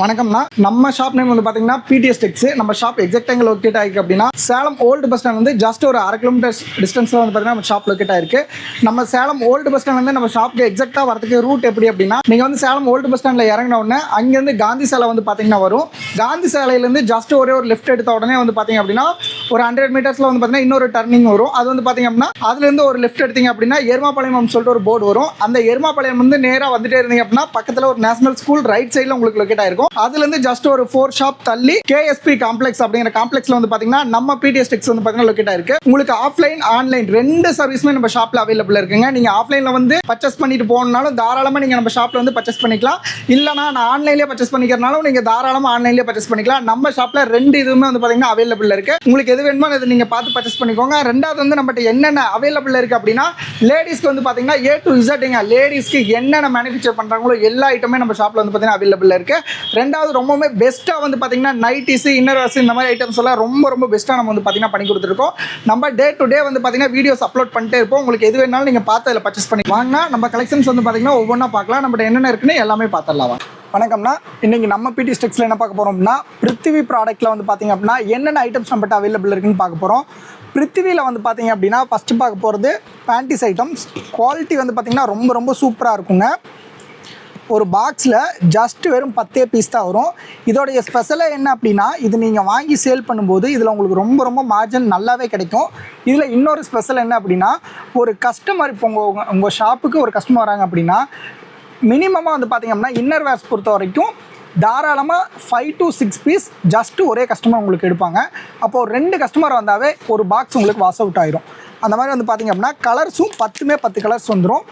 வணக்கம்னா நம்ம shop name வந்து பார்த்தீங்கன்னா பிடிஎஸ் டெக்ஸ் நம்ம ஷாப் எக்ஸாக்ட் எங்கே லொக்கேட் ஆயிருக்கு அப்படின்னா சேலம் ஓல்டு பஸ் ஸ்டாண்ட் வந்து ஜஸ்ட் ஒரு அரை கிலோமீட்டர் டிஸ்டன்ஸில் வந்து பார்த்தீங்கன்னா நம்ம ஷாப் லொக்கேட் ஆயிருக்கு. நம்ம சேலம் ஓல்டு பஸ் ஸ்டாண்ட் வந்து நம்ம ஷாப்புக்கு எக்ஸாக்டாக வரதுக்கு ரூட் எப்படி அப்படின்னா நீங்கள் வந்து சேலம் ஓல்டு பஸ் ஸ்டாண்டில் இறங்கின உடனே அங்கேருந்து காந்தி சாலை வந்து பார்த்தீங்கன்னா வரும். காந்தி சேலையிலேருந்து ஜஸ்ட் ஒரே ஒரு லெஃப்ட் எடுத்த உடனே வந்து பார்த்தீங்க அப்படின்னா ஒரு ஹண்ட்ரட் மீட்டர்ஸில் வந்து பார்த்தீங்கன்னா இன்னொரு டர்னிங் வரும். அது வந்து பாத்தீங்க அப்படின்னா அதுலேருந்து ஒரு லெஃப்ட் எடுத்தீங்க அப்படின்னா எருமாபாளையம் சொல்லிட்டு ஒரு போர்டு வரும். அந்த எருமாபாளையம் வந்து நேராக வந்துட்டே இருந்தீங்க அப்படின்னா பக்கத்தில் ஒரு நேஷனல் ஸ்கூல் ரைட் சைடில் உங்களுக்கு லொக்கேட் ஆயிருக்கும். அதுலேருந்து ஜஸ்ட் ஒரு ஃபோர் ஷாப் தள்ளி கேஎஸ்பி காம்ப்ளெக்ஸ் அப்படிங்கிற காம்ப்ளெக்ஸ்ல வந்து பார்த்தீங்கன்னா நம்ம பிடிஎஸ் டெக்ஸ் வந்து பார்த்தீங்கன்னா லொக்கேட் ஆயிருக்கு. உங்களுக்கு ஆஃப்லைன் ஆன்லைன் ரெண்டு சர்வீஸுமே நம்ம ஷாப்பில் அவைலபிள் இருக்குங்க. நீங்கள் ஆஃப்லைனில் வந்து பர்ச்சேஸ் பண்ணிட்டு போனாலும் தாராளமாக நீங்கள் நம்ம ஷாப்பில் வந்து பர்ச்சேஸ் பண்ணிக்கலாம். இல்லைனா நான் ஆன்லைன்லேயே பர்ச்சேஸ் பண்ணிக்கிறனாலும் நீங்கள் தாராளமாக ஆன்லைன்லேயே பர்ச்சேஸ் பண்ணிக்கலாம். நம்ம ஷாப்பில் ரெண்டு இதுவுமே வந்து பார்த்தீங்கன்னா அவைலபிள் இருக்கு. உங்களுக்கு எது வேணுமோ அதை நீங்கள் பார்த்து பர்ச்சேஸ் பண்ணிக்கோங்க. ரெண்டாவது வந்து நம்மகிட்ட என்னென்ன அவைலபிள் இருக்குது அப்படின்னா லேடிஸ்க்கு வந்து பார்த்தீங்கன்னா ஏ டு இசட்டுங்க லேடிஸ்க்கு என்னென்ன மேனுஃபேக்சர் பண்ணுறாங்களோ எல்லா ஐட்டமே நம்ம ஷாப்பில் வந்து பார்த்தீங்கன்னா அவைலபிள் இருக்குது ரெண்டாவது ரொம்பவுமே பெஸ்ட்டாக வந்து பார்த்தீங்கன்னா நைட்டிஸ் இன்னர் இந்த மாதிரி ஐட்டம்ஸ் எல்லாம் ரொம்ப ரொம்ப பெஸ்ட்டாக நம்ம வந்து பார்த்தீங்கன்னா பண்ணி கொடுத்துருக்கோம். நம்ம டே டு டே வந்து பார்த்தீங்கன்னா வீடியோஸ் அப்லோட் பண்ணிட்டே இருப்போம். உங்களுக்கு எது வேணாலும் நீங்கள் பார்த்து அதில் பர்ச்சேஸ் பண்ணி வாங்கினா நம்ம கலெக்ஷன்ஸ் வந்து பார்த்தீங்கன்னா ஒவ்வொன்றா பார்க்கலாம். நம்மகிட்ட என்னென்ன இருக்குன்னு எல்லாமே பார்த்துடலாம். வணக்கம்னா இன்றைக்கி இன்னைக்கு நம்ம பிடி ஸ்டெக்ஸில் என்ன பார்க்க போகிறோம்னா பிருத்திவி ப்ராடக்ட்டில் வந்து பார்த்திங்க அப்படின்னா என்னென்ன ஐட்டம்ஸ் நம்மகிட்ட அவைலபிள் இருக்குன்னு பார்க்க போகிறோம் பிருத்திவியில் வந்து பார்த்திங்க அப்படின்னா ஃபஸ்ட்டு பார்க்க போகிறது பேண்டிஸ் ஐட்டம்ஸ் குவாலிட்டி வந்து பார்த்திங்கன்னா ரொம்ப ரொம்ப சூப்பராக இருக்குங்க. ஒரு பாக்ஸில் ஜஸ்ட் வெறும் பத்தே பீஸ் தான் வரும். இதோடைய ஸ்பெஷலாக என்ன அப்படின்னா இது நீங்கள் வாங்கி சேல் பண்ணும்போது இதில் உங்களுக்கு ரொம்ப ரொம்ப மார்ஜின் நல்லாவே கிடைக்கும். இதில் இன்னொரு ஸ்பெஷல் என்ன அப்படின்னா ஒரு கஸ்டமர் இப்போ உங்கள் உங்கள் ஷாப்புக்கு ஒரு கஸ்டமர் வராங்க அப்படின்னா மினிமமாக வந்து பார்த்தீங்க அப்படின்னா இன்னர் வேர்ஸ் பொறுத்த வரைக்கும் தாராளமாக five to six piece just ஒரே கஸ்டமர் உங்களுக்கு எடுப்பாங்க. அப்போது ரெண்டு கஸ்டமர் வந்தாவே ஒரு பாக்ஸ் உங்களுக்கு வாஷ் அவுட் ஆயிரும். அந்த மாதிரி வந்து பார்த்திங்க அப்படின்னா கலர்ஸும் பத்துமே பத்து கலர்ஸ் வந்துடும்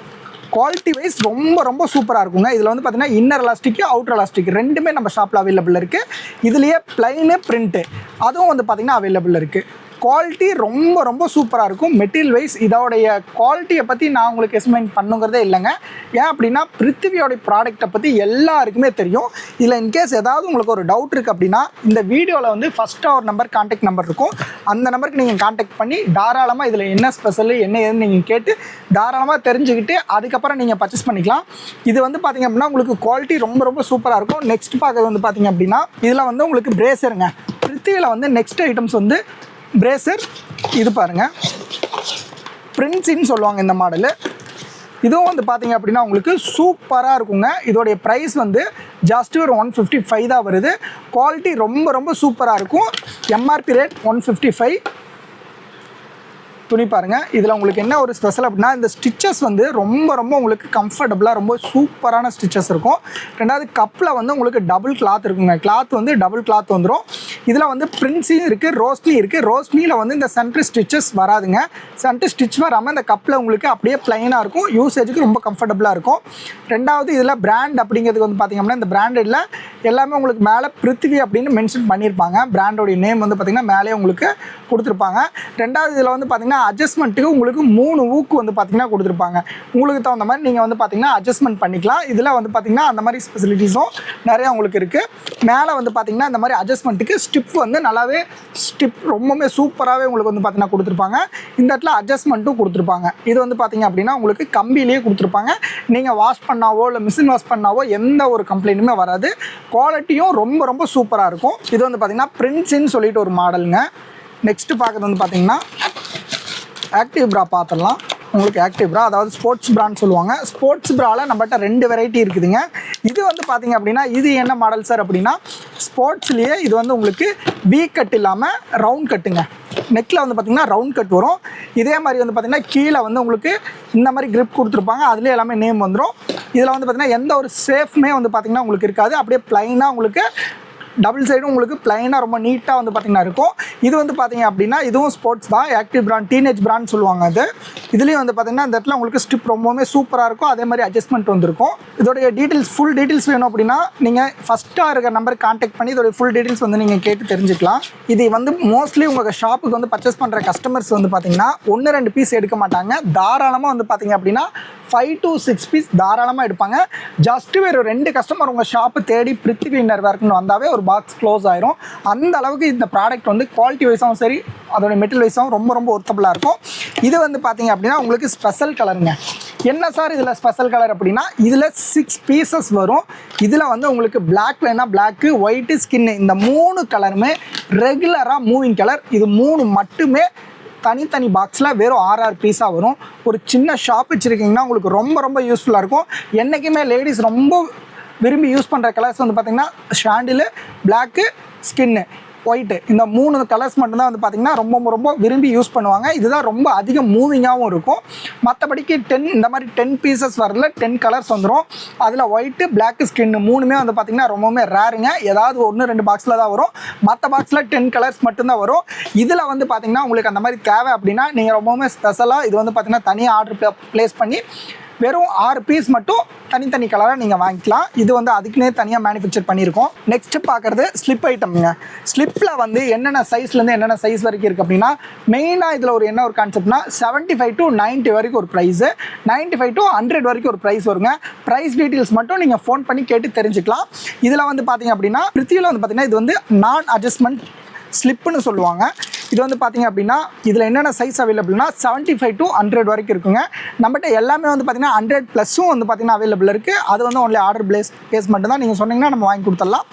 குவாலிட்டி வைஸ் ரொம்ப ரொம்ப சூப்பராக இருக்குங்க. இதில் வந்து பார்த்தீங்கன்னா இன்னர் எலாஸ்டிக் அவுட்டர் எலாஸ்டிக் ரெண்டுமே நம்ம ஷாப்பில் அவைலபிள் இருக்குது இதுலேயே ப்ளைனு பிரிண்ட்டு அதுவும் வந்து பார்த்திங்கன்னா அவைலபிள் இருக்குது குவாலிட்டி ரொம்ப ரொம்ப சூப்பராக இருக்கும். மெட்டீரியல் வைஸ் இதோடைய குவாலிட்டியை பற்றி நான் உங்களுக்கு எஸ்டிமேட் பண்ணுங்கிறதே இல்லைங்க. ஏன் அப்படின்னா பிருத்திவியோடைய ப்ராடக்ட்டை பற்றி எல்லாருக்குமே தெரியும். இதில் இன்கேஸ் ஏதாவது உங்களுக்கு ஒரு டவுட் இருக்குது அப்படின்னா இந்த வீடியோவில் வந்து ஃபஸ்ட்டாக ஒரு நம்பர் கான்டாக்ட் நம்பர் இருக்கும். அந்த நம்பருக்கு நீங்கள் கான்டாக்ட் பண்ணி தாராளமாக இதில் என்ன ஸ்பெஷல் என்ன ஏதுன்னு நீங்கள் கேட்டு தாராளமாக தெரிஞ்சுக்கிட்டு அதுக்கப்புறம் நீங்கள் பர்ச்சேஸ் பண்ணிக்கலாம். இது வந்து பார்த்தீங்க அப்படின்னா உங்களுக்கு குவாலிட்டி ரொம்ப ரொம்ப சூப்பராக இருக்கும். நெக்ஸ்ட் பார்க்குறது வந்து பார்த்தீங்க அப்படின்னா இதில் வந்து உங்களுக்கு பிரேசருங்க பிருத்திவியில் வந்து நெக்ஸ்ட் ஐட்டம்ஸ் வந்து பிரேசர் இது பாருங்கள் பிரின்ஸின்னு சொல்லுவாங்க இந்த மாடலு. இதுவும் வந்து பார்த்தீங்க அப்படின்னா உங்களுக்கு சூப்பராக இருக்குங்க. இதோடைய ப்ரைஸ் வந்து ஜாஸ்ட் ஒரு ஒன் ஃபிஃப்டி ஃபைவ் தான் வருது. குவாலிட்டி ரொம்ப ரொம்ப சூப்பராக இருக்கும். MRP rate one fifty five துணி பாருங்கள் இதில் உங்களுக்கு என்ன ஒரு ஸ்பெஷல் அப்படின்னா இந்த ஸ்டிச்சஸ் வந்து ரொம்ப ரொம்ப உங்களுக்கு கம்ஃபர்டபுளாக ரொம்ப சூப்பரான ஸ்டிச்சஸ் இருக்கும். ரெண்டாவது கப்பில் வந்து உங்களுக்கு டபுள் கிளாத் இருக்குங்க. கிளாத் வந்து டபுள் கிளாத் வந்துடும் இதில் வந்து பிரின்ஸியும் இருக்குது ரோஸ்னி இருக்குது ரோஸ்னியில் வந்து இந்த சென்ட்ரு ஸ்டிச்சஸ் வராதுங்க. சென்ட்ரு ஸ்டிச் வராமல் இந்த கப்பில் உங்களுக்கு அப்படியே பிளைனாக இருக்கும். யூசேஜுக்கு ரொம்ப கம்ஃபர்டபுளாக இருக்கும். ரெண்டாவது இதில் பிராண்ட் அப்படிங்கிறதுக்கு வந்து பார்த்திங்க அப்படின்னா இந்த பிராண்டடில் எல்லாமே உங்களுக்கு மேலே பிருத்திவி அப்படின்னு மென்ஷன் பண்ணியிருப்பாங்க. பிராண்டோடைய நேம் வந்து பார்த்திங்கன்னா மேலே உங்களுக்கு கொடுத்துருப்பாங்க. ரெண்டாவது இதில் வந்து பார்த்திங்கன்னா அட்ஜஸ்ட்மெண்ட்டுக்கு உங்களுக்கு மூணு ஊக்கு வந்து பார்த்திங்கன்னா கொடுத்துருப்பாங்க. உங்களுக்கு தகுந்த மாதிரி நீங்கள் வந்து பார்த்திங்கன்னா அட்ஜஸ்ட்மெண்ட் பண்ணிக்கலாம். இதில் வந்து பார்த்திங்கன்னா அந்த மாதிரி ஃபெசிலிட்டிஸும் நிறையா உங்களுக்கு இருக்குது மேலே வந்து பார்த்திங்கன்னா இந்த மாதிரி அட்ஜஸ்ட்மெண்ட்டுக்கு ஸ்டிப் வந்து நல்லாவே ஸ்டிப் ரொம்பவுமே சூப்பராகவே உங்களுக்கு வந்து பார்த்தீங்கன்னா கொடுத்துருப்பாங்க. இந்த இடத்துல அட்ஜஸ்ட்மெண்ட்டும் கொடுத்துருப்பாங்க. இது வந்து பார்த்திங்க அப்படின்னா உங்களுக்கு கம்பியிலேயே கொடுத்துருப்பாங்க. நீங்கள் வாஷ் பண்ணாவோ இல்லை மிஷின் வாஷ் பண்ணாவோ எந்த ஒரு கம்ப்ளைண்ட்டுமே வராது. குவாலிட்டியும் ரொம்ப ரொம்ப சூப்பராக இருக்கும். இது வந்து பார்த்திங்கன்னா பிரின்ஸின்னு சொல்லிட்டு ஒரு மாடலுங்க நெக்ஸ்ட்டு பார்க்குறது வந்து பார்த்திங்கன்னா ஆக்டிவ் ப்ரா பார்த்துடலாம் உங்களுக்கு ஆக்டிவ் ப்ரா அதாவது ஸ்போர்ட்ஸ் ப்ரான்னு சொல்லுவாங்க. ஸ்போர்ட்ஸ் ப்ராவில் நம்மகிட்ட ரெண்டு வெரைட்டி இருக்குதுங்க. இது வந்து பார்த்தீங்க அப்படின்னா இது என்ன மாடல் சார் அப்படின்னா ஸ்போர்ட்ஸ்லேயே இது வந்து உங்களுக்கு வீ கட் இல்லாமல் ரவுண்ட் கட்டுங்க நெக்கில் வந்து பார்த்தீங்கன்னா ரவுண்ட் கட் வரும். இதே மாதிரி வந்து பார்த்தீங்கன்னா கீழே வந்து உங்களுக்கு இந்த மாதிரி கிரிப் கொடுத்துருப்பாங்க. அதுலேயே எல்லாமே நேம் வந்துடும் இதில் வந்து பார்த்தீங்கன்னா எந்த ஒரு சேஃப்மே வந்து பார்த்திங்கன்னா உங்களுக்கு இருக்காது. அப்படியே ப்ளைனாக உங்களுக்கு டபுள் சைடும் உங்களுக்கு பிளைனாக ரொம்ப நீட்டாக வந்து பார்த்தீங்கன்னா இருக்கும். இது வந்து பார்த்தீங்க அப்படின்னா இதுவும் ஸ்போர்ட்ஸ் தான். ஆக்டிவ் பிராண்ட் டீனேஜ் பிராண்ட் சொல்லுவாங்க அது. இதுலேயும் வந்து பார்த்தீங்கன்னா இந்த இடத்துல உங்களுக்கு ஸ்டிப் ரொம்பவுமே சூப்பராக இருக்கும். அதே மாதிரி அட்ஜஸ்ட்மெண்ட் வந்துருக்கும். இதோடைய டீட்டெயில்ஸ் ஃபுல் டீட்டெயில்ஸ் வேணும் அப்படின்னா நீங்கள் ஃபஸ்ட்டாக இருக்க நம்பர் கான்டாக்ட் பண்ணி இதோடைய ஃபுல் டீட்டெயில்ஸ் வந்து நீங்கள் கேட்டு தெரிஞ்சுக்கலாம். இது வந்து மோஸ்ட்லி உங்கள் ஷாப்புக்கு வந்து பர்ச்சேஸ் பண்ணுற கஸ்டமர்ஸ் வந்து பார்த்தீங்கன்னா ஒன்று ரெண்டு பீஸ் எடுக்க மாட்டாங்க. தாராளமாக வந்து பார்த்தீங்க அப்படின்னா ஃபைவ் டு சிக்ஸ் பீஸ் தாராளமாக எடுப்பாங்க. ஜஸ்ட் வேறு ரெண்டு கஸ்டமர் உங்கள் ஷாப்பு தேடி பிருத்திவி இன்னர் வேர்க்குன்னு வந்தாவே ஒரு பாக்ஸ் க்ளோஸ் ஆயிரும். அந்த அளவுக்கு இந்த ப்ராடக்ட் வந்து குவாலிட்டி வைஸாகவும் சரி அதோட மெட்டீரியல் வைஸாகவும் ரொம்ப ரொம்ப ஒர்த்தபுளாக இருக்கும். இது வந்து பார்த்தீங்க அப்படின்னா உங்களுக்கு ஸ்பெஷல் கலருங்க என்ன சார் இதில் ஸ்பெஷல் கலர் அப்படின்னா இதில் சிக்ஸ் பீசஸ் வரும். இதில் வந்து உங்களுக்கு பிளாக் வேணால் பிளாக்கு ஒயிட்டு ஸ்கின்னு இந்த மூணு கலருமே ரெகுலராக மூவிங் கலர் இது மூணு மட்டுமே தனித்தனி பாக்ஸில் வெறும் ஆறு ஆறு பீஸாக வரும். ஒரு சின்ன ஷாப் வச்சுருக்கீங்கன்னா உங்களுக்கு ரொம்ப ரொம்ப யூஸ்ஃபுல்லாக இருக்கும். என்றைக்குமே லேடிஸ் ரொம்ப விரும்பி யூஸ் பண்ணுற கலர்ஸ் வந்து பார்த்திங்கன்னா ஷாண்டிலு பிளாக்கு ஸ்கின்னு ஒயிட்டு இந்த மூணு கலர்ஸ் மட்டும்தான் வந்து பார்த்திங்கன்னா ரொம்ப ரொம்ப விரும்பி யூஸ் பண்ணுவாங்க. இதுதான் ரொம்ப அதிக மூவிங்காகவும் இருக்கும். மற்றபடிக்கு டென் இந்த மாதிரி டென் பீசஸ் வரல டென் கலர்ஸ் வந்துடும் அதில் ஒயிட்டு பிளாக் ஸ்கின் மூணுமே வந்து பார்த்திங்கன்னா ரொம்பவுமே ரேருங்க ஏதாவது ஒன்று ரெண்டு பாக்ஸில் தான் வரும். மற்ற பாக்ஸில் டென் கலர்ஸ் மட்டும்தான் வரும். இதில் வந்து பார்த்திங்கன்னா உங்களுக்கு அந்த மாதிரி தேவை அப்படின்னா நீங்கள் ரொம்பவுமே ஸ்பெஷலாக இது வந்து பார்த்திங்கன்னா தனியாக ஆர்டர் ப்ளேஸ் பண்ணி வெறும் ஆறு பீஸ் மட்டும் தனித்தனி கலராக நீங்கள் வாங்கிக்கலாம். இது வந்து அதுக்குன்னே தனியாக மேனுஃபேக்சர் பண்ணியிருக்கோம். நெக்ஸ்ட் பார்க்குறது ஸ்லிப் ஐட்டம்ங்க ஸ்லிப்பில் வந்து என்னென்ன சைஸ்லேருந்து என்னென்ன சைஸ் வரைக்கும் இருக்குது அப்படின்னா மெயினாக இதில் ஒரு என்ன ஒரு கான்செப்ட்னா செவன்ட்டி ஃபைவ் டு நைன்ட்டி வரைக்கும் ஒரு price ninety five to hundred வரைக்கும் ஒரு ப்ரைஸ் வருங்க. ப்ரைஸ் டீட்டெயில்ஸ் மட்டும் நீங்கள் ஃபோன் பண்ணி கேட்டு தெரிஞ்சுக்கலாம். இதில் வந்து பார்த்தீங்க அப்படின்னா பிருத்தியில் வந்து பார்த்தீங்கன்னா இது வந்து நான் அட்ஜஸ்ட்மெண்ட் ஸ்லிப்புன்னு சொல்லுவாங்க. இது வந்து பார்த்தீங்க அப்படின்னா இதில் என்னென்ன சைஸ் அவைலபிள்னா செவன்ட்டி ஃபைவ் டு ஹண்ட்ரட் வரைக்கும் இருக்குங்க. நம்மகிட்ட எல்லாமே வந்து பார்த்தீங்கன்னா ஹண்ட்ரட் ப்ளஸும் வந்து பார்த்தீங்கன்னா அவைலபிள் இருக்குது அது வந்து ஒன்லி ஆர்டர் பிளேஸ் ப்ளேஸ் மட்டும் தான் நீங்கள் சொன்னீங்கன்னா நம்ம வாங்கி கொடுத்துடலாம்.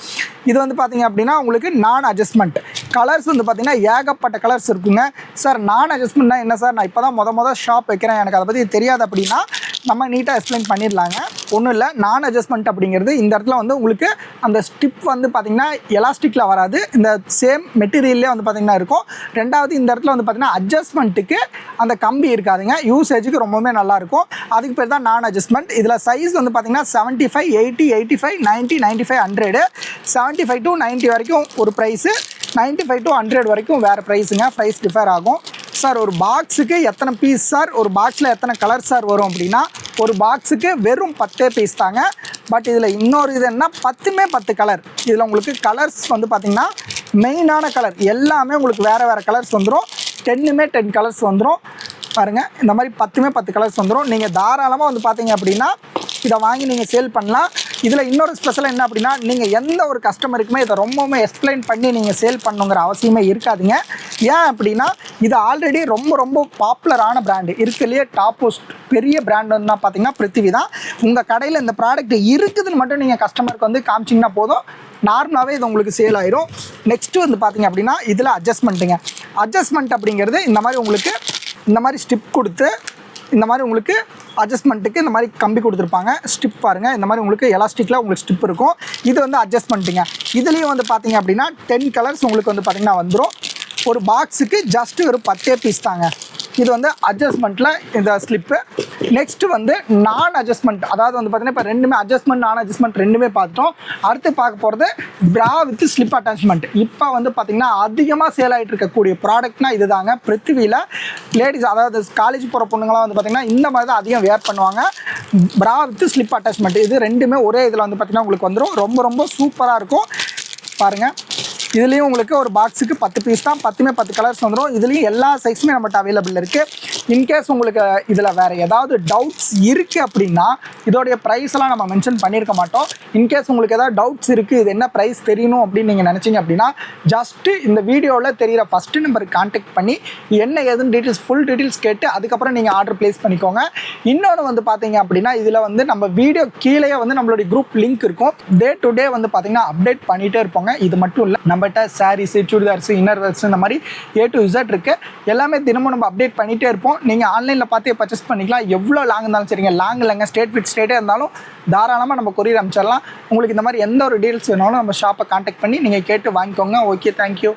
இது வந்து பார்த்தீங்க அப்படின்னா உங்களுக்கு நான் அட்ஜஸ்ட்மெண்ட் கலர்ஸ் வந்து பார்த்தீங்கன்னா ஏகப்பட்ட கலர்ஸ் இருக்குங்க. சார் நான் அட்ஜஸ்ட்மெண்ட்னா என்ன சார் நான் இப்போ தான் மொதல் மொதல் ஷாப் வைக்கிறேன். எனக்கு அதை பற்றி தெரியாது அப்படின்னா நம்ம நீட்டாக எக்ஸ்பிளைன் பண்ணிடலாங்க. ஒன்றும் இல்லை நான் அட்ஜஸ்ட்மெண்ட் அப்படிங்கிறது இந்த இடத்துல வந்து உங்களுக்கு அந்த ஸ்டிப் வந்து பார்த்திங்கன்னா எலாஸ்டிக்கில் வராது. இந்த சேம் மெட்டீரியல்லே வந்து பார்த்திங்கன்னா இருக்கும். ரெண்டாவது இந்த இடத்துல வந்து பார்த்திங்கன்னா அட்ஜஸ்ட்மெண்ட்டுக்கு அந்த கம்பி இருக்காதுங்க. யூசேஜுக்கு ரொம்பவுமே நல்லாயிருக்கும் அதுக்கு பேர் தான் நான் அட்ஜஸ்ட்மெண்ட் இதில் சைஸ் வந்து பார்த்திங்கன்னா seventy five eighty eighty five ninety ninety five hundred seventy five to ninety வரைக்கும் ஒரு price ninety five to hundred வரைக்கும் வேறு ப்ரைஸுங்க ப்ரைஸ் டிஃபர் ஆகும். சார் ஒரு பாக்ஸுக்கு எத்தனை பீஸ் சார்? ஒரு பாக்ஸில் எத்தனை கலர் சார் வரும் அப்படின்னா ஒரு பாக்ஸுக்கு வெறும் பத்தே பீஸ் தாங்க. பட் இதில் இன்னொரு இது என்ன பத்துமே பத்து கலர் இதில் உங்களுக்கு கலர்ஸ் வந்து பார்த்திங்கன்னா மெயினான கலர் எல்லாமே உங்களுக்கு வேறு வேறு கலர்ஸ் வந்துடும் டென்னுமே டென் கலர்ஸ் வந்துடும் பாருங்கள் இந்த மாதிரி பத்துமே பத்து கலர்ஸ் வந்துடும் நீங்கள் தாராளமாக வந்து பார்த்தீங்க அப்படின்னா இதை வாங்கி நீங்கள் சேல் பண்ணலாம். இதில் இன்னொரு ஸ்பெஷல் என்ன அப்படின்னா நீங்கள் எந்த ஒரு கஸ்டமருக்குமே இதை ரொம்பவுமே எக்ஸ்பிளைன் பண்ணி நீங்கள் சேல் பண்ணுங்கிற அவசியமே இருக்காதுங்க. ஏன் அப்படின்னா இது ஆல்ரெடி ரொம்ப ரொம்ப பாப்புலரான பிராண்டு இருக்குல்லையே டாப்போஸ்ட் பெரிய பிராண்ட் வந்து பார்த்தீங்கன்னா பிருத்திவி தான். உங்கள் கடையில் இந்த ப்ராடக்ட் இருக்குதுன்னு மட்டும் நீங்கள் கஸ்டமருக்கு வந்து காமிச்சிங்கன்னா போதும். நார்மலாகவே இது உங்களுக்கு சேல் ஆயிரும். நெக்ஸ்ட்டு வந்து பார்த்தீங்க அப்படின்னா இதில் அட்ஜஸ்ட்மெண்ட்டுங்க அட்ஜஸ்ட்மெண்ட் அப்படிங்கிறது இந்த மாதிரி உங்களுக்கு இந்த மாதிரி ஸ்டிப் கொடுத்து இந்த மாதிரி உங்களுக்கு அட்ஜஸ்ட்மெண்ட்டுக்கு இந்த மாதிரி கம்பி கொடுத்துருப்பாங்க. ஸ்டிப் பாருங்கள் இந்த மாதிரி உங்களுக்கு எலாஸ்டிக்கில் உங்களுக்கு ஸ்டிப் இருக்கும். இது வந்து அட்ஜஸ்ட்மெண்ட்டுங்க இதுலேயும் வந்து பார்த்தீங்க அப்படின்னா டென் கலர்ஸ் உங்களுக்கு வந்து பார்த்திங்கன்னா வந்துடும் ஒரு பாக்ஸுக்கு ஜஸ்ட்டு ஒரு பத்தே பீஸ் தாங்க. இது வந்து அட்ஜஸ்ட்மெண்ட்டில் இந்த ஸ்லிப்பு நெக்ஸ்ட் வந்து நான் அட்ஜஸ்ட்மெண்ட் அதாவது வந்து பார்த்தீங்கன்னா இப்போ ரெண்டுமே அட்ஜஸ்ட்மெண்ட் நான் அட்ஜஸ்ட்மெண்ட் ரெண்டுமே பார்த்துட்டோம் அடுத்து பார்க்க போகிறது ப்ரா வித் ஸ்லிப் அட்டாச்மெண்ட் இப்போ வந்து பார்த்திங்கன்னா அதிகமாக சேல் ஆகிட்டு இருக்கக்கூடிய ப்ராடக்ட்னா இதுதாங்க. பிருத்திவியில் லேடிஸ் அதாவது காலேஜ் போகிற பொண்ணுங்களாம் வந்து பார்த்திங்கன்னா இந்த மாதிரி தான் அதிகம் வேர் பண்ணுவாங்க. ப்ரா வித் ஸ்லிப் அட்டாச்மெண்ட் இது ரெண்டுமே ஒரே இதில் வந்து பார்த்திங்கன்னா உங்களுக்கு வந்துடும் ரொம்ப ரொம்ப சூப்பராக இருக்கும். பாருங்கள் இதுலேயும் உங்களுக்கு ஒரு பாக்ஸுக்கு பத்து பீஸ் தான். பத்துமே பத்து கலர்ஸ் வந்துடும் இதுலேயும் எல்லா சைஸுமே நம்மகிட்ட அவைலபிள் இருக்குது இன்கேஸ் உங்களுக்கு இதில் வேறு ஏதாவது டவுட்ஸ் இருக்குது அப்படின்னா இதோடைய ப்ரைஸ்லாம் நம்ம மென்ஷன் பண்ணியிருக்க மாட்டோம். இன்கேஸ் உங்களுக்கு ஏதாவது டவுட்ஸ் இருக்குது இது என்ன ப்ரைஸ் தெரியணும் அப்படின்னு நீங்கள் நினச்சிங்க அப்படின்னா ஜஸ்ட்டு இந்த வீடியோவில் தெரிகிற ஃபஸ்ட்டு நம்பருக்கு கான்டாக்ட் பண்ணி என்ன ஏதுன்னு டீட்டெயில்ஸ் ஃபுல் டீட்டெயில்ஸ் கேட்டு அதுக்கப்புறம் நீங்கள் ஆர்டர் ப்ளேஸ் பண்ணிக்கோங்க. இன்னொன்று வந்து பார்த்தீங்க அப்படின்னா இதில் வந்து நம்ம வீடியோ கீழே வந்து நம்மளுடைய குரூப் லிங்க் இருக்கும். டே டு டே வந்து பார்த்தீங்கன்னா அப்டேட் பண்ணிகிட்டே இருப்போங்க. இது மட்டும் இல்லை நம்மகிட்ட சாரீஸு சுடிதார்ஸு இன்னர் வேர்ஸ் இந்த மாதிரி ஏ டு இசட் இருக்குது எல்லாமே தினமும் நம்ம அப்டேட் பண்ணிகிட்டே இருப்போம். நீங்கள் ஆன்லைனில் பார்த்து பர்ச்சேஸ் பண்ணிக்கலாம். எவ்வளோ லாங் இருந்தாலும் சரிங்க. லாங் இல்லைங்க. ஸ்டேட் வித் ஸ்டேட்டே இருந்தாலும் தாராளமாக நம்ம கொரியர் அமைச்சிடலாம் உங்களுக்கு இந்த மாதிரி எந்த ஒரு டீல்ஸ் வேணாலும் நம்ம ஷாப்பை காண்டாக்ட் பண்ணி நீங்கள் கேட்டு வாங்கிக்கோங்க. Okay thank you